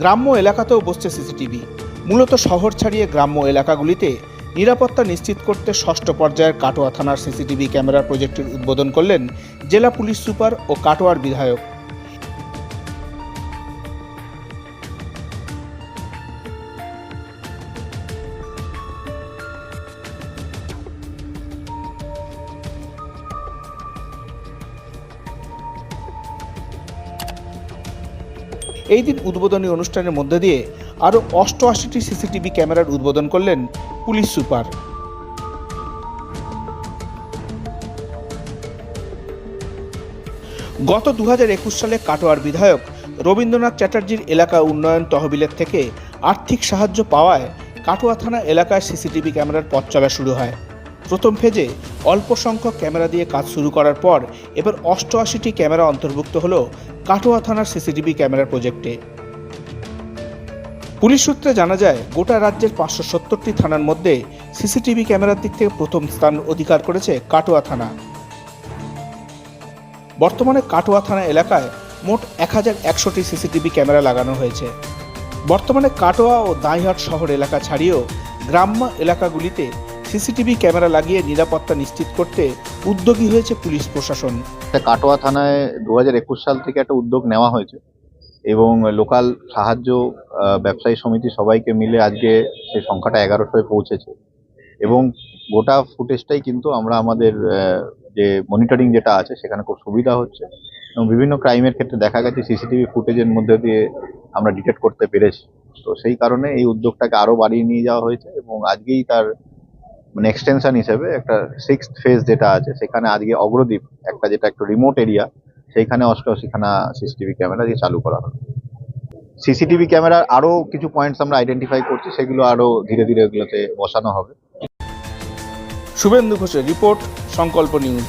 গ্রাম্য এলাকাতেও বসছে সিসিটিভি। মূলত শহর ছাড়িয়ে গ্রাম্য এলাকাগুলিতে নিরাপত্তা নিশ্চিত করতে ষষ্ঠ পর্যায়ের কাটোয়া থানার সিসিটিভি ক্যামেরা প্রজেক্টের উদ্বোধন করলেন জেলা পুলিশ সুপার ও কাটোয়ার বিধায়ক। এই দিন উদ্বোধনী অনুষ্ঠানের মধ্যে দিয়ে আরও অষ্টআশিটি সিসিটিভি ক্যামেরার উদ্বোধন করলেন পুলিশ সুপার। গত দু হাজার একুশ সালে কাটোয়ার বিধায়ক রবীন্দ্রনাথ চ্যাটার্জির এলাকা উন্নয়ন তহবিলের থেকে আর্থিক সাহায্য পাওয়ায় কাটোয়া থানা এলাকায় সিসিটিভি ক্যামেরার পথ চলা শুরু হয়। প্রথম ফেজে অল্প সংখ্যক ক্যামেরা দিয়ে কাজ শুরু করার পর এবার অষ্টআশিটি ক্যামেরা অন্তর্ভুক্ত হল কাটোয়া থানার সিসিটিভি ক্যামেরার প্রজেক্টে। পুলিশ সূত্রে জানা যায়, গোটা রাজ্যের পাঁচশো সত্তরটি থানার মধ্যে সিসিটিভি ক্যামেরার দিক থেকে প্রথম স্থান অধিকার করেছে কাটোয়া থানা। বর্তমানে কাটোয়া থানা এলাকায় মোট এক হাজার একশোটি সিসিটিভি ক্যামেরা লাগানো হয়েছে। বর্তমানে কাটোয়া ও দাঁইহাট শহর এলাকা ছাড়িয়েও গ্রাম্য এলাকাগুলিতে সিসিটিভি ক্যামেরা লাগিয়ে নিরাপত্তা নিশ্চিত করতে উদ্যোগী হয়েছে পুলিশ প্রশাসন। কাটোয়া থানায় দু হাজার একুশ সাল থেকে একটা উদ্যোগ নেওয়া হয়েছে এবং লোকাল সাহায্য ব্যবসায়ী সমিতি সবাইকে মিলে আজকে সেই সংখ্যাটা এগারোশোয় পৌঁছেছে। এবং গোটা ফুটেজটাই কিন্তু আমরা আমাদের যে মনিটরিং যেটা আছে সেখানে খুব সুবিধা হচ্ছে এবং বিভিন্ন ক্রাইমের ক্ষেত্রে দেখা গেছে সিসিটিভি ফুটেজের মধ্যে দিয়ে আমরা ডিটেক্ট করতে পেরেছি। তো সেই কারণে এই উদ্যোগটাকে আরও বাড়িয়ে নিয়ে যাওয়া হয়েছে এবং আজকেই তার মানে এক্সটেনশন হিসেবে একটা সিক্স ফেজ যেটা আছে, সেখানে আজকে অগ্রদ্বীপ, একটা যেটা একটু রিমোট এরিয়া সেইখানে অষ্টআশিখানা সিসিটিভি ক্যামেরা দিয়ে চালু করা হবে। সিসিটিভি ক্যামেরার আরও কিছু পয়েন্টস আমরা আইডেন্টিফাই করছি, সেগুলো আরও ধীরে ধীরে এগুলোতে বসানো হবে। শুভেন্দু ঘোষের রিপোর্ট সংকল্প নিউজ